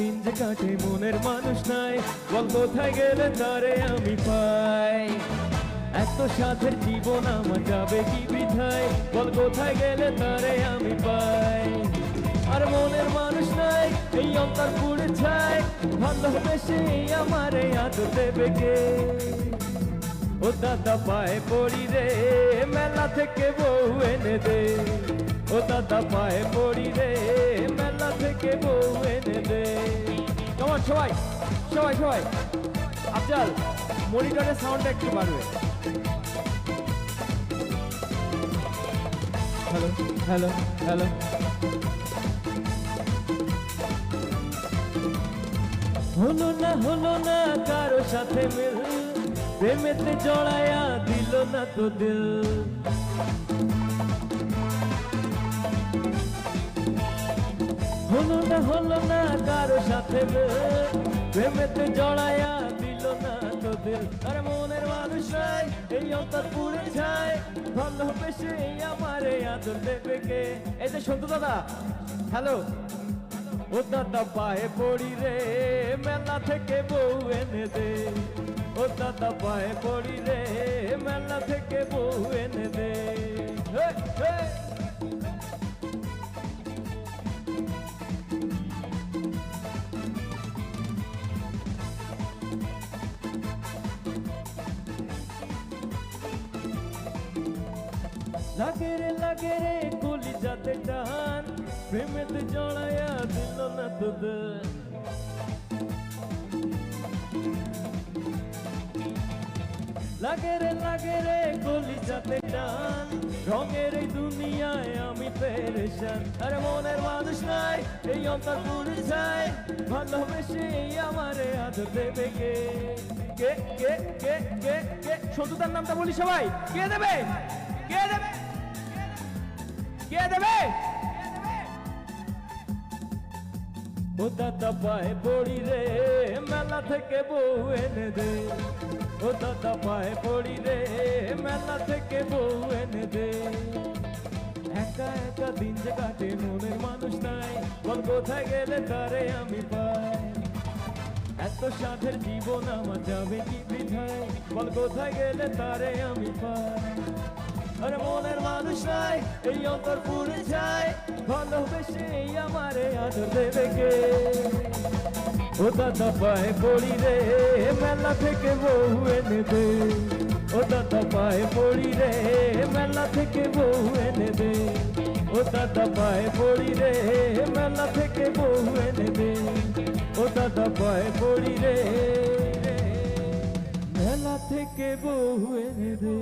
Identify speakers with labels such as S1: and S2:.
S1: দিন যে কাটে মনের মানুষ নাই বল কোথায় গেলে তারে আমি পাই? এত সাথের জীবন আমার যাবে কি বিধায়? বল কোথায় গেলে তারে আমি পাই? আর মনের মানুষ নাই, এই অন্তর পুড়ে ভালোবেসে আমারে আদর দেবে কে? ও দাদা পায়ে পড়ি রে, মেলা থেকে বউ এনে দে। ও দাদা পায়ে পড়ি রে, মেলা থেকে বউ এনে দে। কেমন সবাই সবাই সবাই। আফজাল মনিটরের সাউন্ডটা একটু বাড়বে। হ্যালো হ্যালো হ্যালো হলো না হলো না কারও সাথে মিল। প্রেমেতে জড়ায়া দিল না তো দিল। হলো না হলো না কারও সাথে মিল। প্রেমেতে জড়ায়া দিল না তো দিল। আরে মনের মানুষ এই অন্তর পুড়ে যায়। ভালোবেসে আমারে আদর দেবে কে? এই যে সন্তু দাদা, হ্যালো? ও দাদা পায়ে পড়ি রে, মেলা থেকে বউ এনে দে। ও দাদা পায়ে পড়ি রে, মেলা থেকে বউ এনে দে। লাগে রে লাগে রে কলি যাতে টান। প্রেমেতে জড়ায়া দিল না তো দেন লাগে রে লাগে রে গলি যাতে টান। রঙের এই দুনিয়ায় আমি পেরেশান। আরে মনের মানুষ নাই, এই অন্তর পুড়ে যায় ভালোবেসে আমারে আদর দেবে কে? কে কে কে কে কে? সন্তুদার নামটা বলি সবাই। কে দেবে? কে দেবে? কে দেবে? ও দাদা পড়ি রে, মেলা থেকে বউ এনে দে। ও দাদা পায়ে রে, মেলা থেকে বউ এনে দে। একা একা দিন যে কাটে, মনের মানুষ নাই, বল কোথায় গেলে তারে আমি পাই? এত সাধের জীবন আমার যাবে কি বৃথায়? বল কোথায় গেলে তারে আমি পাই? আরে মনের মানুষ নাই, এই অন্তর পুড়ে যায়, ভালোবেসে আমারে আদর দেবে কে ও দাদা পায়ে পড়ি রে, মেলা থেকে বউ এনে দে ও দাদা পায়ে পড়ি রে, মেলা থেকে বউ এনে দে ও দাদা পায়ে পড়ি রে, মেলা থেকে বউ এনে দে ও দাদা পায়ে পড়ি রে, মেলা থেকে বউ এনে দে